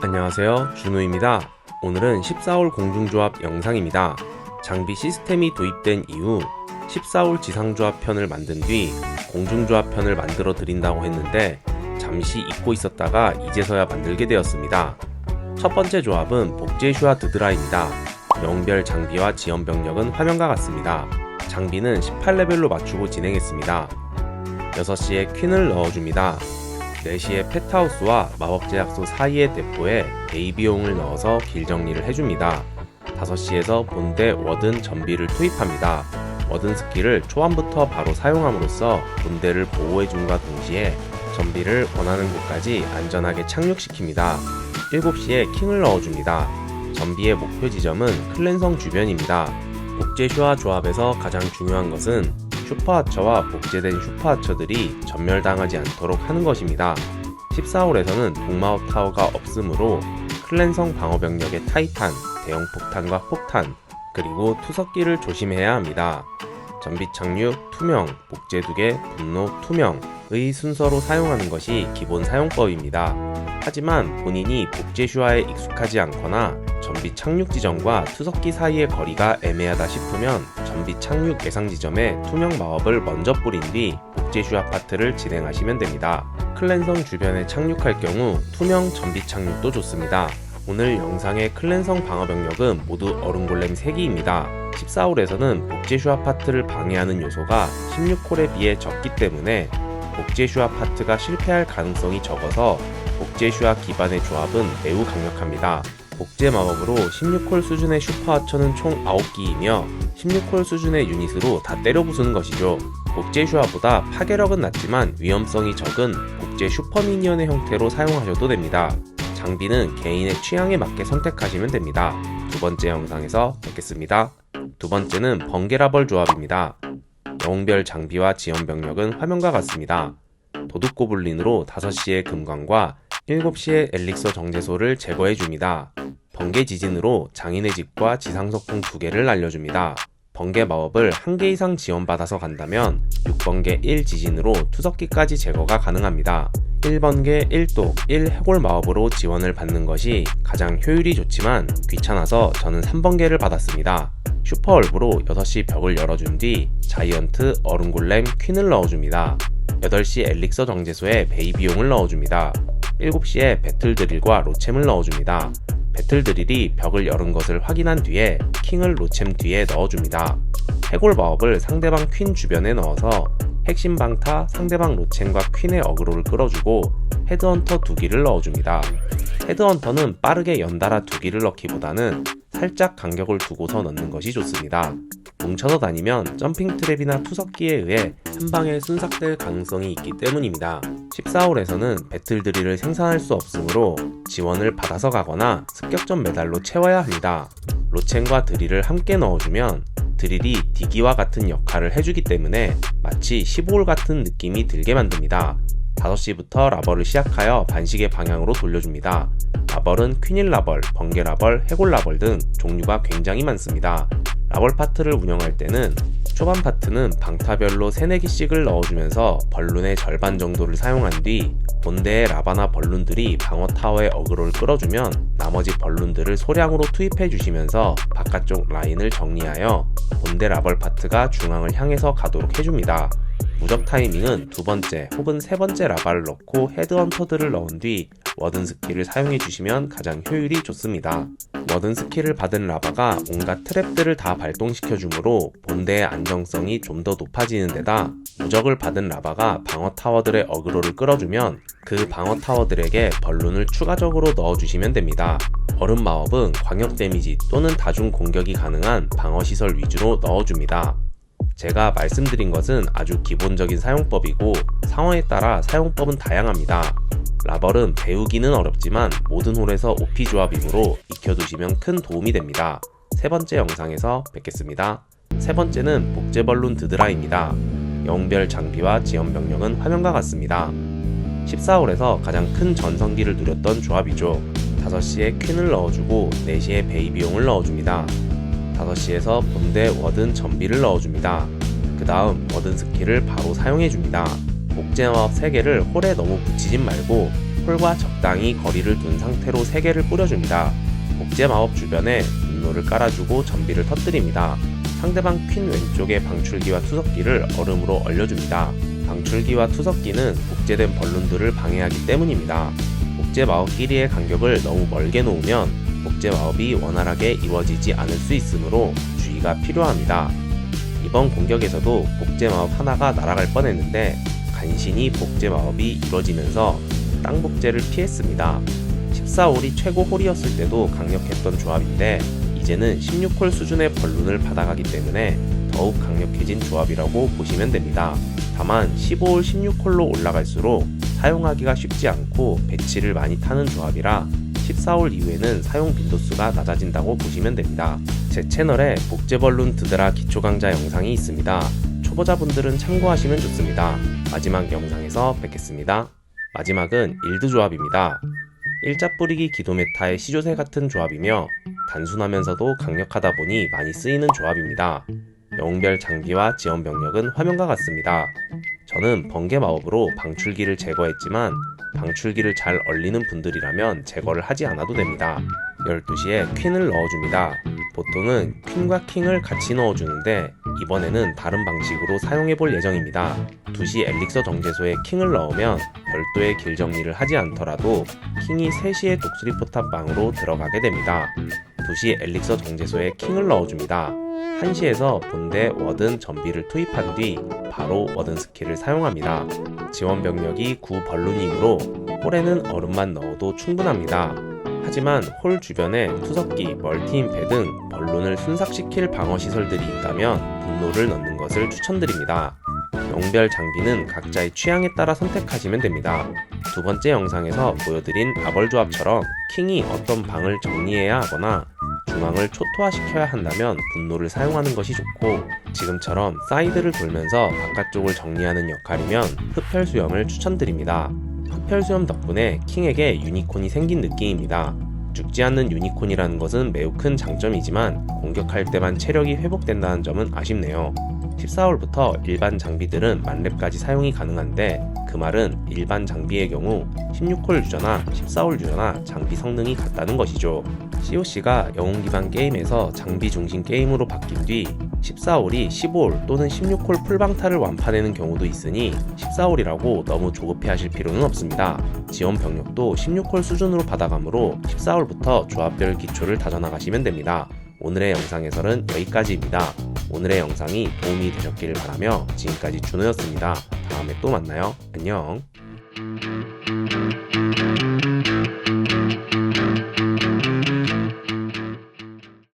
안녕하세요. 준우입니다. 오늘은 14홀 공중조합 영상입니다. 장비 시스템이 도입된 이후 14홀 지상조합 편을 만든 뒤 공중조합 편을 만들어 드린다고 했는데 잠시 잊고 있었다가 이제서야 만들게 되었습니다. 첫 번째 조합은 복제슈아 드드라입니다. 영별 장비와 지원 병력은 화면과 같습니다. 장비는 18레벨로 맞추고 진행했습니다. 6시에 퀸을 넣어줍니다. 4시에 펫하우스와 마법제약소 사이의 대포에 베이비용을 넣어서 길 정리를 해줍니다. 5시에서 본대 워든 전비를 투입합니다. 워든 스킬을 초반부터 바로 사용함으로써 본대를 보호해줌과 동시에 전비를 원하는 곳까지 안전하게 착륙시킵니다. 7시에 킹을 넣어줍니다. 전비의 목표 지점은 클랜성 주변입니다. 복제슈아 조합에서 가장 중요한 것은 슈퍼하처와 복제된 슈퍼하처들이 전멸당하지 않도록 하는 것입니다. 14홀에서는 동마법 타워가 없으므로 클랜성 방어병력의 타이탄, 대형 폭탄과 폭탄, 그리고 투석기를 조심해야 합니다. 전비 착륙, 투명, 복제 두개, 분노, 투명의 순서로 사용하는 것이 기본 사용법입니다. 하지만 본인이 복제 슈아에 익숙하지 않거나 전비 착륙 지점과 투석기 사이의 거리가 애매하다 싶으면 전비 착륙 예상 지점에 투명 마법을 먼저 뿌린 뒤 복제 슈아 파트를 진행하시면 됩니다. 클랜성 주변에 착륙할 경우 투명 전비 착륙도 좋습니다. 오늘 영상의 클랜성 방어 병력은 모두 얼음골렘 3기입니다. 14홀에서는 복제슈 아 파트를 방해하는 요소가 16홀에 비해 적기 때문에 복제슈 아 파트가 실패할 가능성이 적어서 복제슈아 기반의 조합은 매우 강력합니다. 복제 마법으로 16홀 수준의 슈퍼하처는 총 9기이며 16홀 수준의 유닛으로 다 때려 부수는 것이죠. 복제 슈아보다 파괴력은 낮지만 위험성이 적은 복제 슈퍼미니언의 형태로 사용하셔도 됩니다. 장비는 개인의 취향에 맞게 선택하시면 됩니다. 두 번째 영상에서 뵙겠습니다. 두 번째는 번개라벌 조합입니다. 영웅별 장비와 지원 병력은 화면과 같습니다. 도둑고블린으로 5시의 금광과 7시의 엘릭서 정제소를 제거해 줍니다. 번개 지진으로 장인의 집과 지상석풍 두 개를 날려줍니다. 번개 마법을 한개 이상 지원받아서 간다면 6번개 1 지진으로 투석기까지 제거가 가능합니다. 1번개 1독 1해골 마법으로 지원을 받는 것이 가장 효율이 좋지만 귀찮아서 저는 3번개를 받았습니다. 슈퍼 얼브로 6시 벽을 열어준 뒤 자이언트 얼음골렘 퀸을 넣어줍니다. 8시 엘릭서 정제소에 베이비용을 넣어줍니다. 7시에 배틀드릴과 로챔을 넣어줍니다. 배틀드릴이 벽을 열은 것을 확인한 뒤에 킹을 로챔 뒤에 넣어줍니다. 해골 마법을 상대방 퀸 주변에 넣어서 핵심 방타 상대방 로첸과 퀸의 어그로를 끌어주고 헤드헌터 두 기를 넣어줍니다. 헤드헌터는 빠르게 연달아 두 기를 넣기보다는 살짝 간격을 두고서 넣는 것이 좋습니다. 뭉쳐서 다니면 점핑 트랩이나 투석기에 의해 한 방에 순삭될 가능성이 있기 때문입니다. 14홀에서는 배틀 드릴을 생산할 수 없으므로 지원을 받아서 가거나 습격전 메달로 채워야 합니다. 로첸과 드릴을 함께 넣어주면 드릴이 디기와 같은 역할을 해주기 때문에 마치 15홀 같은 느낌이 들게 만듭니다. 5시부터 라벌을 시작하여 반시계 방향으로 돌려줍니다. 라벌은 퀸일 라벌, 번개 라벌, 해골 라벌 등 종류가 굉장히 많습니다. 라벌 파트를 운영할 때는 초반 파트는 방타별로 3, 4기씩을 넣어주면서 벌룬의 절반 정도를 사용한 뒤 본대의 라바나 벌룬들이 방어 타워의 어그로를 끌어주면 나머지 벌룬들을 소량으로 투입해 주시면서 바깥쪽 라인을 정리하여 본대 라벌 파트가 중앙을 향해서 가도록 해줍니다. 무적 타이밍은 두 번째 혹은 세 번째 라바를 넣고 헤드헌터들을 넣은 뒤 워든 스킬을 사용해 주시면 가장 효율이 좋습니다. 워든 스킬을 받은 라바가 온갖 트랩들을 다 발동시켜 주므로 본대의 안정성이 좀 더 높아지는 데다 무적을 받은 라바가 방어 타워들의 어그로를 끌어주면 그 방어 타워들에게 벌룬을 추가적으로 넣어주시면 됩니다. 얼음 마법은 광역 데미지 또는 다중 공격이 가능한 방어 시설 위주로 넣어줍니다. 제가 말씀드린 것은 아주 기본적인 사용법이고 상황에 따라 사용법은 다양합니다. 라벌은 배우기는 어렵지만 모든 홀에서 OP 조합이므로 익혀두시면 큰 도움이 됩니다. 세 번째 영상에서 뵙겠습니다. 세 번째는 복제벌룬 드드라입니다. 영별 장비와 지원 병력은 화면과 같습니다. 14홀에서 가장 큰 전성기를 누렸던 조합이죠. 5시에 퀸을 넣어주고 4시에 베이비용을 넣어줍니다. 5시에서 본대 워든 전비를 넣어줍니다. 그 다음 워든 스킬을 바로 사용해줍니다. 복제 마법 3개를 홀에 너무 붙이진 말고 홀과 적당히 거리를 둔 상태로 3개를 뿌려줍니다. 복제 마법 주변에 분노를 깔아주고 전비를 터뜨립니다. 상대방 퀸 왼쪽에 방출기와 투석기를 얼음으로 얼려줍니다. 방출기와 투석기는 복제된 벌룬들을 방해하기 때문입니다. 복제 마법끼리의 간격을 너무 멀게 놓으면 복제 마법이 원활하게 이루어지지 않을 수 있으므로 주의가 필요합니다. 이번 공격에서도 복제 마법 하나가 날아갈 뻔했는데 간신히 복제 마법이 이루어지면서 땅 복제를 피했습니다. 14홀이 최고 홀이었을 때도 강력했던 조합인데 이제는 16홀 수준의 벌룬을 받아가기 때문에 더욱 강력해진 조합이라고 보시면 됩니다. 다만 15홀, 16홀로 올라갈수록 사용하기가 쉽지 않고 배치를 많이 타는 조합이라 14홀 이후에는 사용 빈도수가 낮아진다고 보시면 됩니다. 제 채널에 복제벌룬 드드라 기초 강좌 영상이 있습니다. 초보자분들은 참고하시면 좋습니다. 마지막 영상에서 뵙겠습니다. 마지막은 일드 조합입니다. 일자 뿌리기 기도 메타의 시조새 같은 조합이며 단순하면서도 강력하다 보니 많이 쓰이는 조합입니다. 영웅별 장비와 지원 병력은 화면과 같습니다. 저는 번개 마법으로 방출기를 제거했지만 방출기를 잘 얼리는 분들이라면 제거를 하지 않아도 됩니다. 12시에 퀸을 넣어줍니다. 보통은 퀸과 킹을 같이 넣어주는데 이번에는 다른 방식으로 사용해 볼 예정입니다. 2시 엘릭서 정제소에 킹을 넣으면 별도의 길 정리를 하지 않더라도 킹이 3시에 독수리 포탑 방으로 들어가게 됩니다. 2시 엘릭서 정제소에 킹을 넣어줍니다. 1시에서 본대 워든 전비를 투입한 뒤 바로 워든 스킬을 사용합니다. 지원 병력이 9 벌룬이므로 홀에는 얼음만 넣어도 충분합니다. 하지만 홀 주변에 투석기, 멀티임패 등 벌룬을 순삭시킬 방어 시설들이 있다면 분노를 넣는 것을 추천드립니다. 영별 장비는 각자의 취향에 따라 선택하시면 됩니다. 두 번째 영상에서 보여드린 아벌 조합처럼 킹이 어떤 방을 정리해야 하거나 중앙을 초토화시켜야 한다면 분노를 사용하는 것이 좋고 지금처럼 사이드를 돌면서 바깥쪽을 정리하는 역할이면 흡혈 수염을 추천드립니다. 흡혈 수염 덕분에 킹에게 유니콘이 생긴 느낌입니다. 죽지 않는 유니콘이라는 것은 매우 큰 장점이지만 공격할 때만 체력이 회복된다는 점은 아쉽네요. 14홀부터 일반 장비들은 만렙까지 사용이 가능한데 그 말은 일반 장비의 경우 16홀 유저나 14홀 유저나 장비 성능이 같다는 것이죠. COC가 영웅 기반 게임에서 장비 중심 게임으로 바뀐 뒤 14홀이 15홀 또는 16홀 풀방타를 완파되는 경우도 있으니 14홀이라고 너무 조급해 하실 필요는 없습니다. 지원 병력도 16홀 수준으로 받아가므로 14홀부터 조합별 기초를 다져나가시면 됩니다. 오늘의 영상에서는 여기까지입니다. 오늘의 영상이 도움이 되셨기를 바라며 지금까지 준호였습니다. 다음에 또 만나요. 안녕.